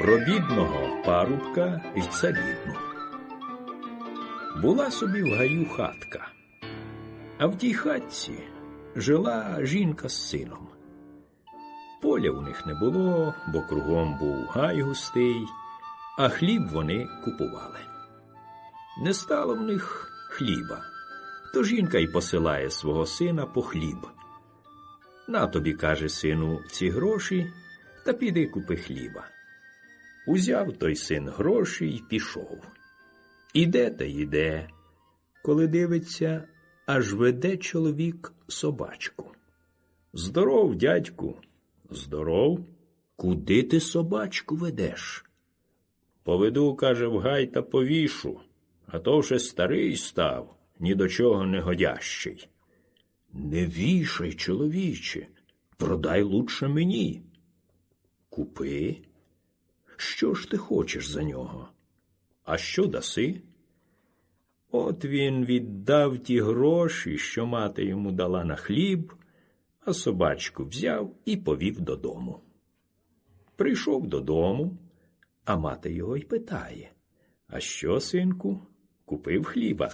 Про бідного парубка і царівну. Була собі в гаю хатка, а в тій хатці жила жінка з сином. Поля у них не було, бо кругом був гай густий, а хліб вони купували. Не стало в них хліба, то жінка й посилає свого сина по хліб. На тобі, каже сину, ці гроші, та піди купи хліба. Узяв той син гроші й пішов. Іде та йде, коли дивиться, аж веде чоловік собачку. Здоров, дядьку, здоров. Куди ти собачку ведеш? Поведу, каже, в гай та повішу, а то вже старий став, ні до чого не годящий. Не вішай, чоловіче, продай лучше мені. Купи. Що ж ти хочеш за нього? А що даси? От він віддав ті гроші, що мати йому дала на хліб, а собачку взяв і повів додому. Прийшов додому, а мати його й питає А що, синку, купив хліба?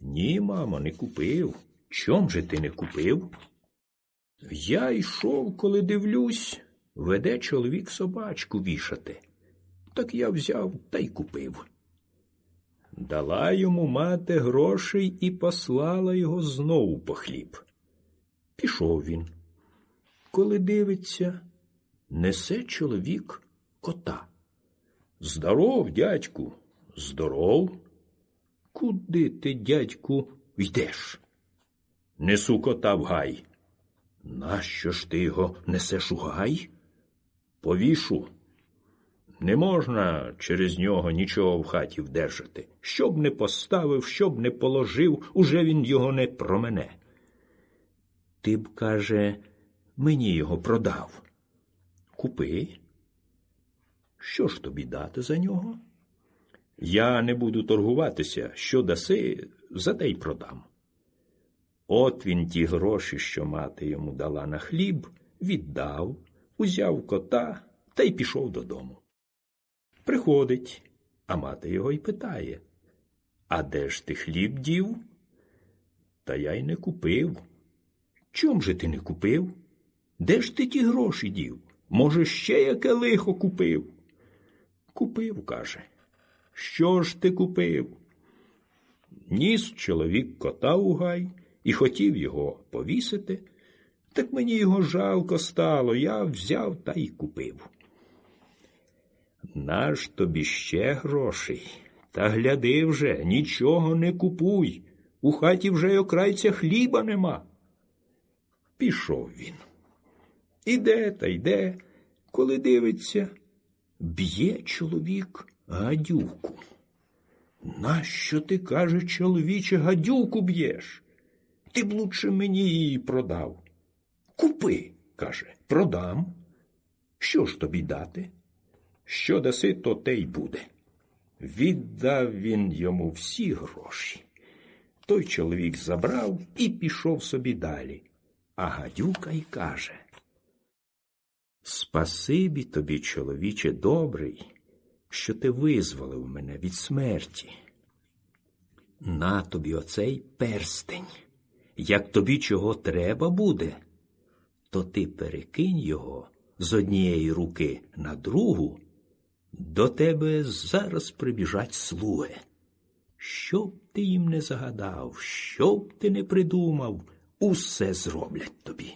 Ні, мамо, не купив. Чом же ти не купив? Я йшов, коли дивлюсь, веде чоловік собачку вішати. Так я взяв та й купив. Дала йому мати грошей і послала його знову по хліб. Пішов він. Коли дивиться, несе чоловік кота. Здоров, дядьку, здоров. Куди ти, дядьку, йдеш? Несу кота в гай. Нащо ж ти його несеш у гай? Повішу. Не можна через нього нічого в хаті вдержати. Щоб не поставив, щоб не положив, уже він його не промене. Ти б, каже, мені його продав. Купи. Що ж тобі дати за нього? Я не буду торгуватися, що даси, за те й продам. От він ті гроші, що мати йому дала на хліб, віддав, узяв кота та й пішов додому. Приходить, а мати його й питає А де ж ти хліб дів? Та я й не купив. Чом же ти не купив? Де ж ти ті гроші дів? Може, ще яке лихо купив? Купив, каже. Що ж ти купив? Ніс чоловік кота у гай і хотів його повісити, так мені його жалко стало, я взяв та й купив. Наш тобі ще грошей. Та гляди вже, нічого не купуй. У хаті вже й окрайця хліба нема. Пішов він. Іде та йде, коли дивиться, б'є чоловік гадюку. Нащо ти, каже, чоловіче, гадюку б'єш? Ти б лучше мені її продав. Купи, каже, продам. Що ж тобі дати? Що даси, то те й буде. Віддав він йому всі гроші. Той чоловік забрав і пішов собі далі. А гадюка й каже Спасибі тобі, чоловіче добрий, що ти визволив мене від смерті. На тобі оцей перстень. Як тобі чого треба буде, то ти перекинь його з однієї руки на другу. До тебе зараз прибіжать слуги. Що б ти їм не загадав, що б ти не придумав, усе зроблять тобі.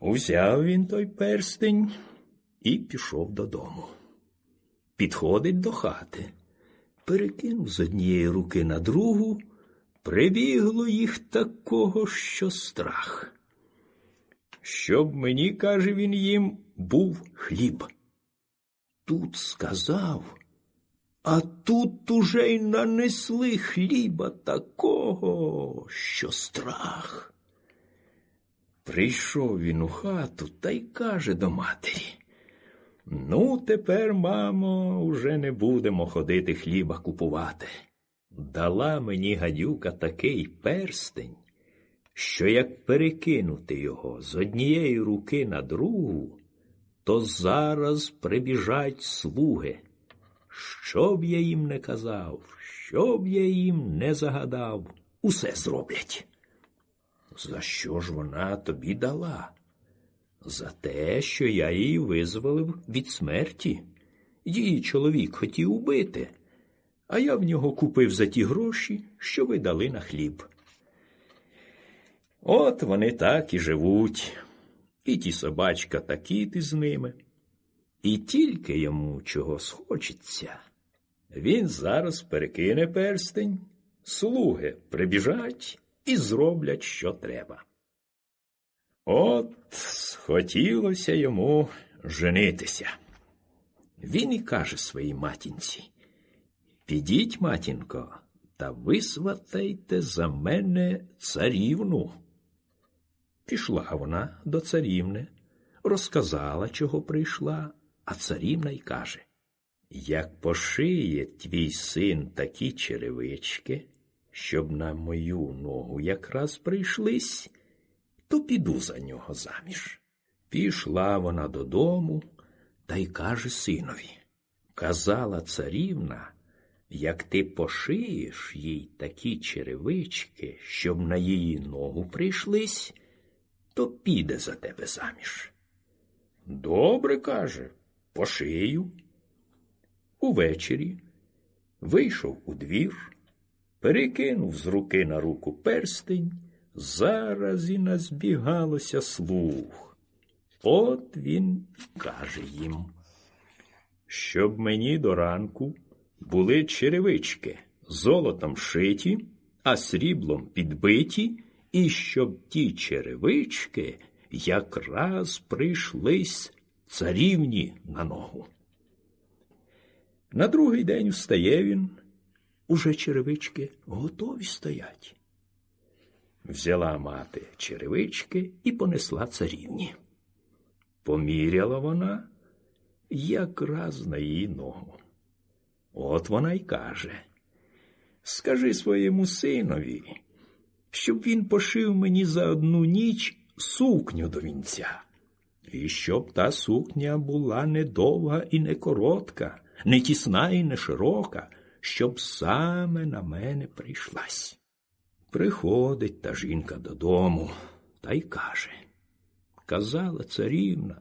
Узяв він той перстень і пішов додому. Підходить до хати, перекинув з однієї руки на другу, прибігло їх такого, що страх. Щоб мені, каже він їм, був хліб тут сказав, а тут уже й нанесли хліба такого, що страх. Прийшов він у хату та й каже до матері Ну, тепер, мамо, уже не будемо ходити хліба купувати. Дала мені гадюка такий перстень, що як перекинути його з однієї руки на другу, то зараз прибіжать слуги. Що б я їм не казав, що б я їм не загадав, усе зроблять. За що ж вона тобі дала? За те, що я її визволив від смерті. Її чоловік хотів убити, а я в нього купив за ті гроші, що ви дали на хліб. От вони так і живуть, і ті собачка та кіт із ними. І тільки йому чого схочеться, він зараз перекине перстень, слуги прибіжать і зроблять, що треба. От схотілося йому женитися. Він і каже своїй матінці Підіть, матінко, та висватайте за мене царівну. Пішла вона до царівни, розказала, чого прийшла, а царівна й каже Як пошиє твій син такі черевички, щоб на мою ногу якраз прийшлись, то піду за нього заміж. Пішла вона додому та й каже синові Казала царівна, як ти пошиєш їй такі черевички, щоб на її ногу прийшлись, то піде за тебе заміж. Добре, каже, пошию. Увечері вийшов у двір, перекинув з руки на руку перстень, зараз і назбігалося слух. От він каже їм, щоб мені до ранку були черевички, золотом шиті, а сріблом підбиті, і щоб ті черевички якраз прийшлись царівні на ногу. На другий день встає він, уже черевички готові стоять. Взяла мати черевички і понесла царівні. Поміряла вона якраз на її ногу. От вона й каже Скажи своєму синові, щоб він пошив мені за одну ніч сукню до вінця, і щоб та сукня була не довга і не коротка, не тісна і не широка, щоб саме на мене прийшлась. Приходить та жінка додому та й каже Казала царівна,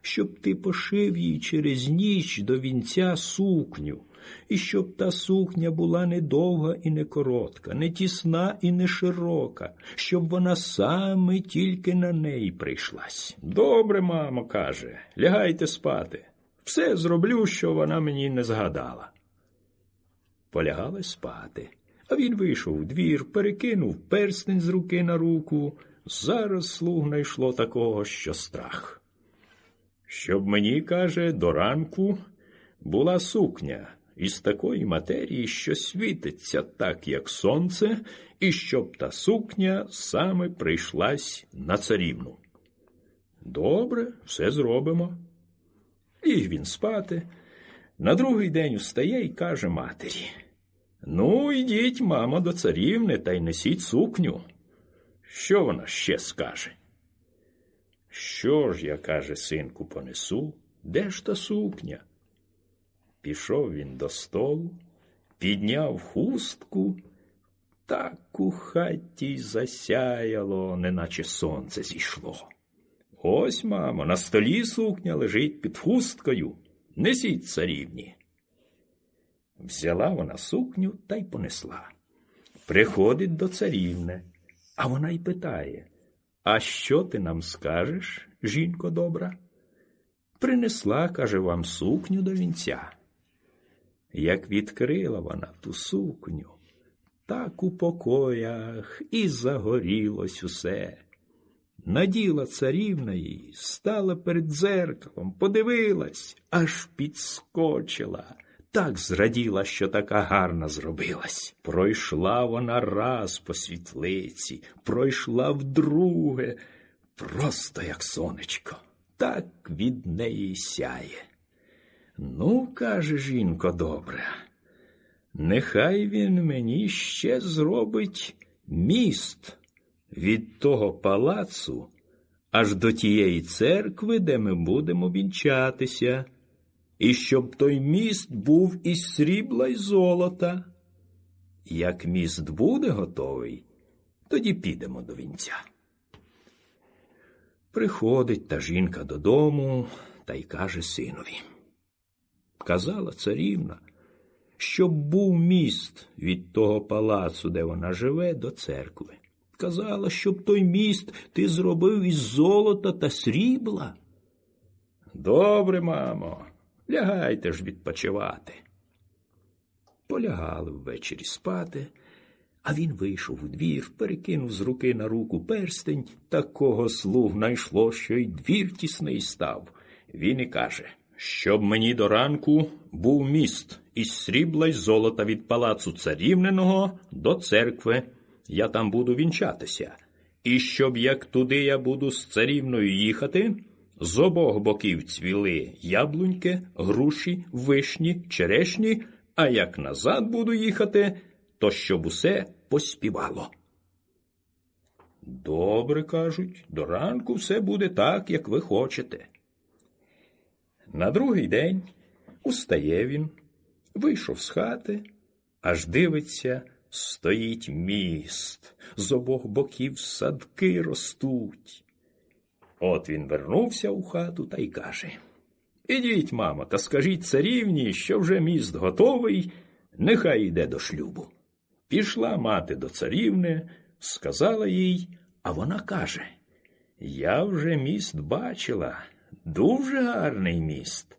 щоб ти пошив їй через ніч до вінця сукню, і щоб та сукня була не довга і не коротка, не тісна і не широка, щоб вона саме тільки на неї прийшлась. Добре, мамо, каже, лягайте спати. Все зроблю, що вона мені не згадала. Полягали спати, а він вийшов у двір, перекинув перстень з руки на руку. Зараз слуг найшло такого, що страх. Щоб мені, каже, до ранку була сукня із такої матерії, що світиться так, як сонце, і щоб та сукня саме прийшлась на царівну. Добре, все зробимо. Ліг він спати. На другий день встає і каже матері Ну, йдіть, мамо, до царівни та й несіть сукню. Що вона ще скаже? Що ж я, каже, синку, понесу? Де ж та сукня? Пішов він до столу, підняв хустку, так у хаті й засяяло, неначе сонце зійшло. Ось, мамо, на столі сукня лежить під хусткою. Несіть царівні. Взяла вона сукню та й понесла. Приходить до царівни, а вона й питає А що ти нам скажеш, жінко добра? Принесла, каже, вам сукню до вінця. Як відкрила вона ту сукню, так у покоях і загорілось усе. Наділа царівна її, стала перед дзеркалом, подивилась, аж підскочила. Так зраділа, що така гарна зробилась. Пройшла вона раз по світлиці, пройшла вдруге, просто як сонечко, так від неї сяє. Ну, каже жінко добре, нехай він мені ще зробить міст від того палацу аж до тієї церкви, де ми будемо вінчатися, і щоб той міст був із срібла й золота. Як міст буде готовий, тоді підемо до вінця. Приходить та жінка додому та й каже синові. Казала царівна, щоб був міст від того палацу, де вона живе, до церкви. Казала, щоб той міст ти зробив із золота та срібла. Добре, мамо, лягайте ж відпочивати. Полягали ввечері спати, а він вийшов у двір, перекинув з руки на руку перстень, такого слуг найшло, що й двір тісний став. Він і каже, щоб мені до ранку був міст із срібла й золота від палацу царівненого до церкви. Я там буду вінчатися. І щоб як туди я буду з царівною їхати, з обох боків цвіли яблуньки, груші, вишні, черешні, а як назад буду їхати, то щоб усе поспівало. Добре, кажуть, до ранку все буде так, як ви хочете. На другий день устає він, вийшов з хати, аж дивиться, стоїть міст, з обох боків садки ростуть. От він вернувся у хату та й каже Ідіть, мама, та скажіть царівні, що вже міст готовий, нехай йде до шлюбу. Пішла мати до царівни, сказала їй, а вона каже Я вже міст бачила, дуже гарний міст.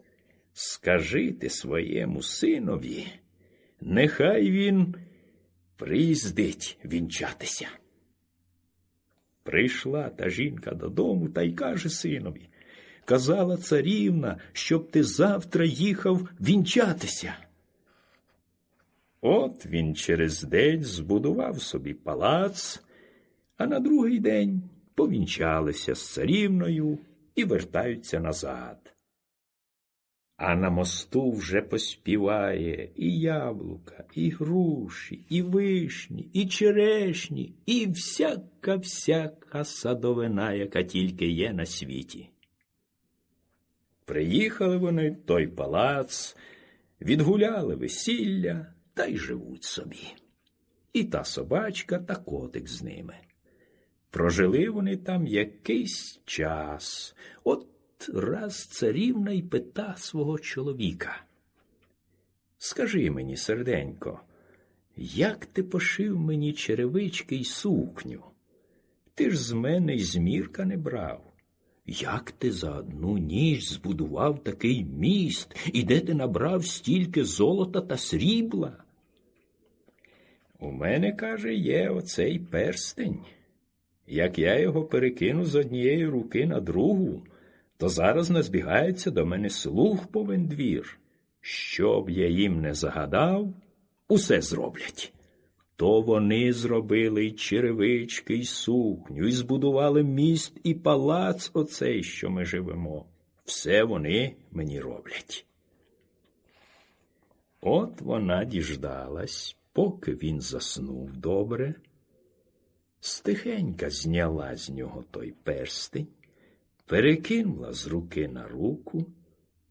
Скажи ти своєму синові, нехай він приїздить вінчатися. Прийшла та жінка додому та й каже синові Казала царівна, щоб ти завтра їхав вінчатися. От він через день збудував собі палац, а на другий день повінчалися з царівною і вертаються назад. А на мосту вже поспіває і яблука, і груші, і вишні, і черешні, і всяка всяка садовина, яка тільки є на світі. Приїхали вони в той палац, відгуляли весілля та й живуть собі. І та собачка, та котик з ними. Прожили вони там якийсь час. От раз царівна й пита свого чоловіка. Скажи мені, серденько, як ти пошив мені черевички й сукню? Ти ж з мене й змірка не брав. Як ти за одну ніч збудував такий міст, і де ти набрав стільки золота та срібла? У мене, каже, є оцей перстень. Як я його перекину з однієї руки на другу, то зараз назбігається до мене слух повен двір. Щоб я їм не загадав, усе зроблять. То вони зробили й черевички, й сукню, і збудували міст і палац оцей, що ми живемо. Все вони мені роблять. От вона діждалась, поки він заснув добре, стихенька зняла з нього той перстень, перекинула з руки на руку,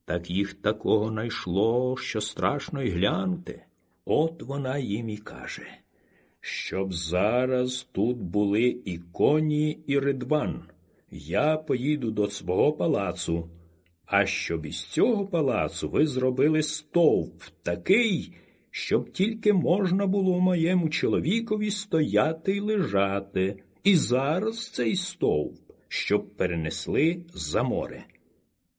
так їх такого найшло, що страшно й глянути. От вона їм і каже, щоб зараз тут були і коні, і ридван. Я поїду до свого палацу, а щоб із цього палацу ви зробили стовп такий, щоб тільки можна було моєму чоловікові стояти й лежати, і зараз цей стовп щоб перенесли за море.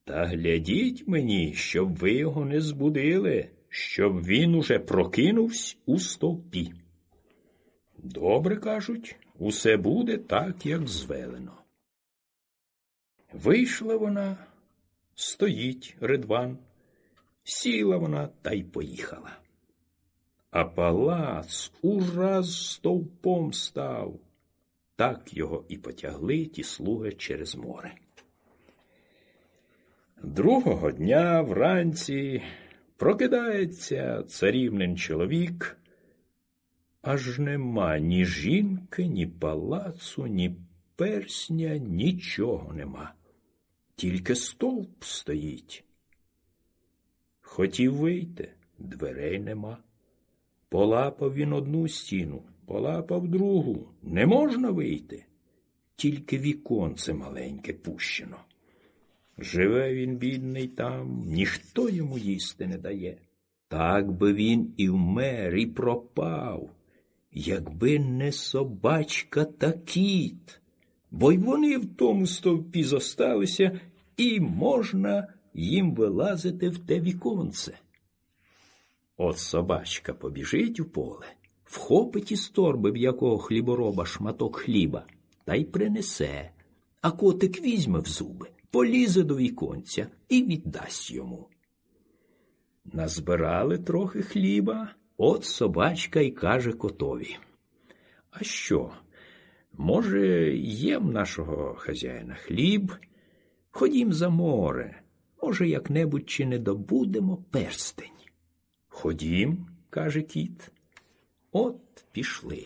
Та глядіть мені, щоб ви його не збудили, щоб він уже прокинувся у стовпі. Добре кажуть, усе буде так, як звелено. Вийшла вона, стоїть ридван, сіла вона та й поїхала. А палац ураз стовпом став. Так його і потягли ті слуги через море. Другого дня вранці Прокидається царівнин чоловік, аж нема ні жінки, ні палацу, ні персня, нічого нема. Тільки стовп стоїть. Хотів вийти, дверей нема. Полапав він одну стіну, полапав другу. Не можна вийти. Тільки віконце маленьке пущено. Живе він, бідний, там, ніхто йому їсти не дає. Так би він і вмер, і пропав, якби не собачка та кіт, бо й вони в тому стовпі зосталися, і можна їм вилазити в те віконце. От собачка побіжить у поле, вхопить із торби в якого хлібороба шматок хліба та й принесе, а котик візьме в зуби, полізе до віконця і віддасть йому. Назбирали трохи хліба, от собачка й каже котові. А що? Може, є в нашого хазяїна хліб? Ходім за море, може, як-небудь чи не добудемо перстень. Ходім, каже кіт. От пішли.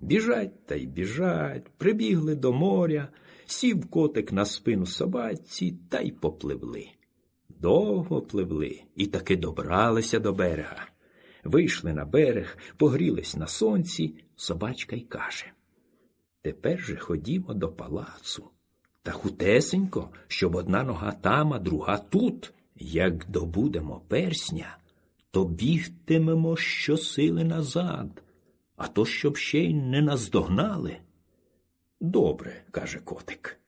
Біжать та й біжать, прибігли до моря, сів котик на спину собаці та й попливли. Довго пливли і таки добралися до берега. Вийшли на берег, погрілись на сонці, собачка й каже. Тепер же ходімо до палацу. Та хутесенько, щоб одна нога там, а друга тут. Як добудемо персня, то бігтимемо щосили назад, а то щоб ще й не наздогнали. Добре, каже котик.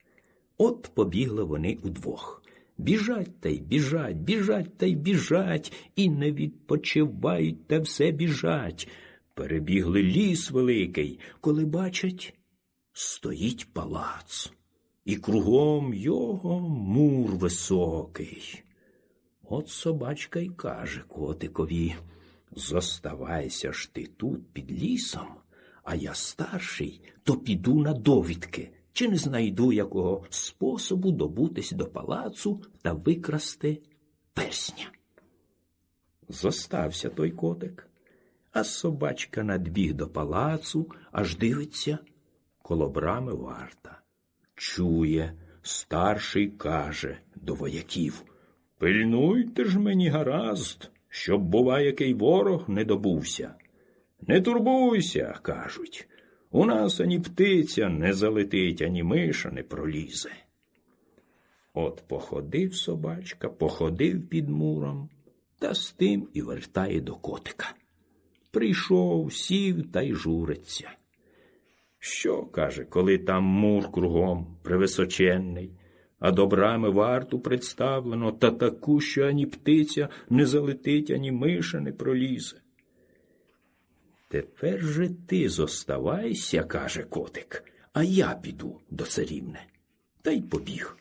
От побігли вони удвох. Біжать та й біжать, біжать та й біжать, і не відпочивають та все біжать. Перебігли ліс великий, коли бачать, стоїть палац, і кругом його мур високий. От собачка й каже котикові Зоставайся ж ти тут під лісом, а я старший, то піду на довідки, чи не знайду якого способу добутись до палацу та викрасти персня. Зостався той котик, а собачка надбіг до палацу, аж дивиться коло брами варта. Чує, старший каже до вояків Пильнуйте ж мені гаразд, щоб, бува, який ворог не добувся. Не турбуйся, кажуть. У нас ані птиця не залетить, ані миша не пролізе. От походив собачка, походив під муром, та з тим і вертає до котика. Прийшов, сів та й журиться. Що, каже, коли там мур кругом превисоченний, а до брами варту представлено та таку, що ані птиця не залетить, ані миша не пролізе. Тепер же ти зоставайся, каже котик, а я піду до царівни. Та й побіг.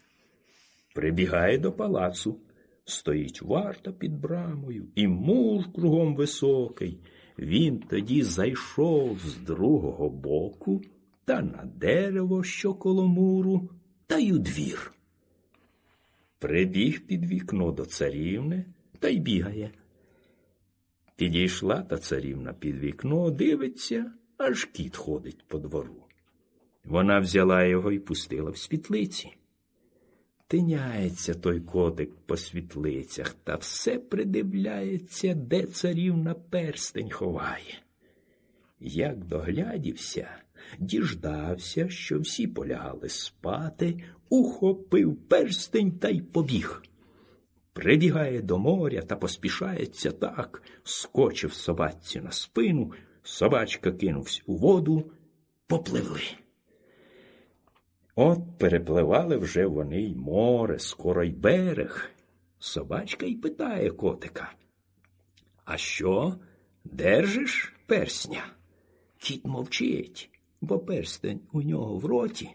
Прибігає до палацу, стоїть варта під брамою, і мур кругом високий. Він тоді зайшов з другого боку та на дерево, що коло муру, та й у двір. Прибіг під вікно до царівни та й бігає. Підійшла та царівна під вікно, дивиться, аж кіт ходить по двору. Вона взяла його і пустила в світлиці. Тиняється той котик по світлицях та все придивляється, де царівна перстень ховає. Як доглядівся, діждався, що всі полягали спати, ухопив перстень та й побіг. Прибігає до моря та поспішається так, скочив собачці на спину, собачка кинувся у воду, попливли. От перепливали вже вони й море, скоро й берег. Собачка й питає котика. А що, держиш персня? Кіт мовчить, бо перстень у нього в роті.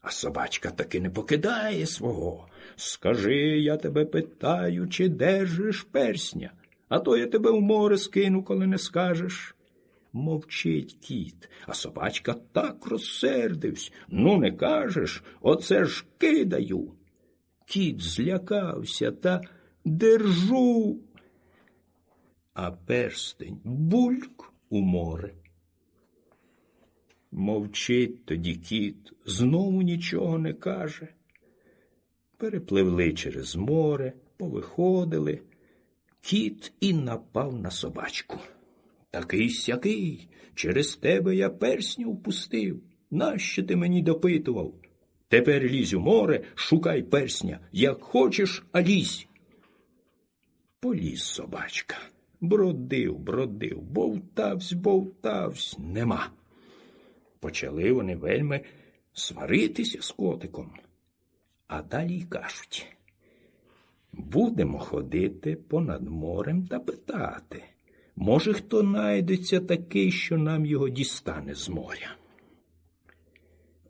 А собачка таки не покидає свого. Скажи, я тебе питаю, чи держиш персня, а то я тебе в море скину, коли не скажеш. Мовчить кіт, а собачка так розсердився. Ну, не кажеш, оце ж кидаю. Кіт злякався та держу. а перстень бульк у море. Мовчить тоді кіт, знову нічого не каже. Перепливли через море, повиходили. Кіт і напав на собачку. Такий сякий, через тебе я персню впустив. Нащо ти мені допитував? Тепер лізь у море, шукай персня, як хочеш, а лізь. Поліз собачка. Бродив, бродив, бовтавсь, бовтавсь, нема. Почали вони вельми сваритися з котиком. А далі й кажуть будемо ходити понад морем та питати. Може, хто найдеться такий, що нам його дістане з моря.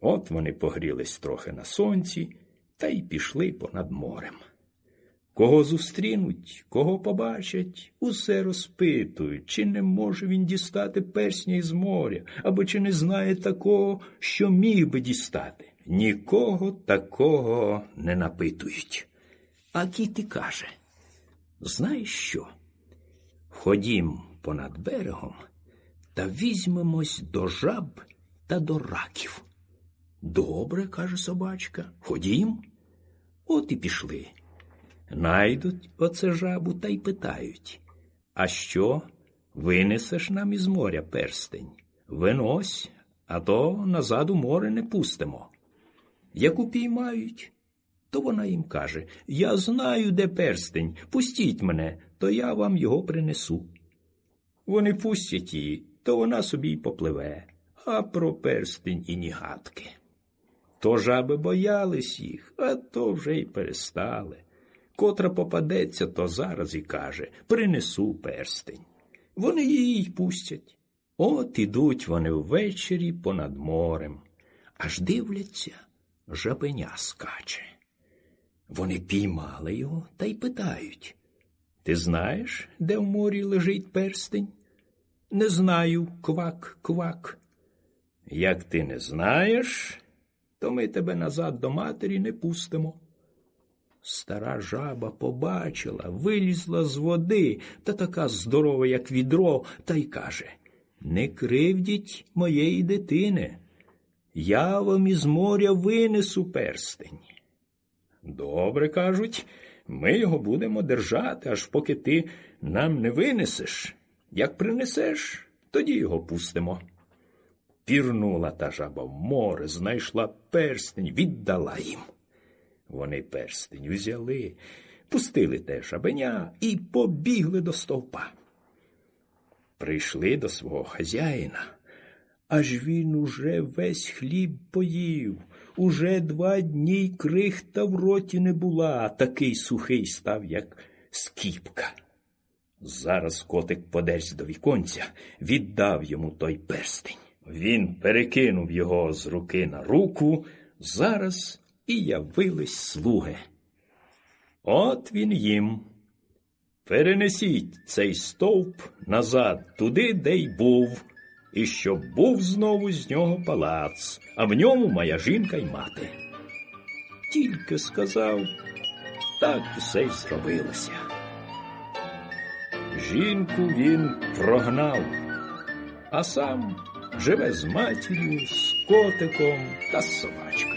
От вони погрілись трохи на сонці та й пішли понад морем. Кого зустрінуть, кого побачать, усе розпитують, чи не може він дістати персня із моря, або чи не знає такого, що міг би дістати. Нікого такого не напитують. А кіт і каже знаєш що? Ходім понад берегом та візьмемось до жаб та до раків. Добре, каже собачка, ходім. От і пішли. Найдуть оце жабу та й питають А що, винесеш нам із моря перстень? Винось, а то назад у море не пустимо. Як упіймають, то вона їм каже Я знаю, де перстень, пустіть мене, то я вам його принесу. Вони пустять її, то вона собі й попливе, а про перстень і ні гадки. То жаби боялись їх, а то вже й перестали. Котра попадеться, то зараз і каже принесу перстень. Вони її й пустять. От ідуть вони ввечері понад морем, аж дивляться, жабеня скаче. Вони піймали його та й питають Ти знаєш, де в морі лежить перстень? Не знаю, квак, квак. Як ти не знаєш, то ми тебе назад до матері не пустимо. Стара жаба побачила, вилізла з води та така здорова, як відро, та й каже Не кривдіть моєї дитини. Я вам із моря винесу перстень. Добре кажуть, ми його будемо держати, аж поки ти нам не винесеш. Як принесеш, тоді його пустимо. Пірнула та жаба в море, знайшла перстень, віддала їм. Вони перстень взяли, пустили те шабеня і побігли до стовпа. Прийшли до свого хазяїна, аж він уже весь хліб поїв, уже два дні крихта в роті не була, такий сухий став, як скіпка. Зараз котик подерсь до віконця, віддав йому той перстень. Він перекинув його з руки на руку, зараз і явились слуги. От він їм. Перенесіть цей стовп назад туди, де й був, і щоб був знову з нього палац, а в ньому моя жінка й мати. Тільки сказав, так усе й зробилося. Жінку він прогнав, а сам живе з матір'ю, з котиком та з собачкою.